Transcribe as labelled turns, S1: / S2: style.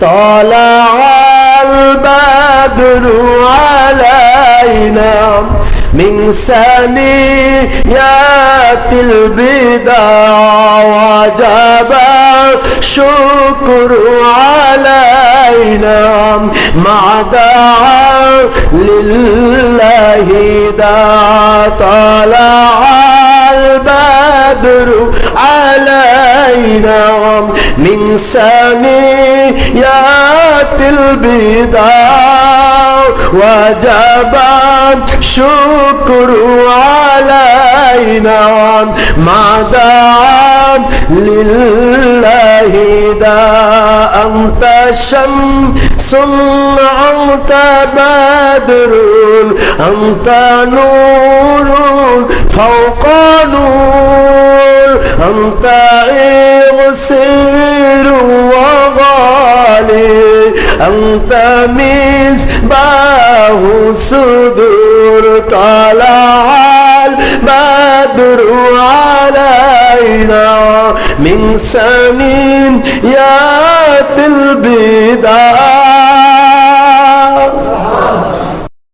S1: طلع البدر علينا من ثنيات البدع وجب شكر علينا مع دعا لله دا طلع البدر من ثنيات البدع وجب شكر علينا ما دام لله دا أنت شمس أنت بدر أنت نور فوق نور أنت إغسير وغالي. أنت مصباح صدور طلع البدر علينا. من سنين يات البدع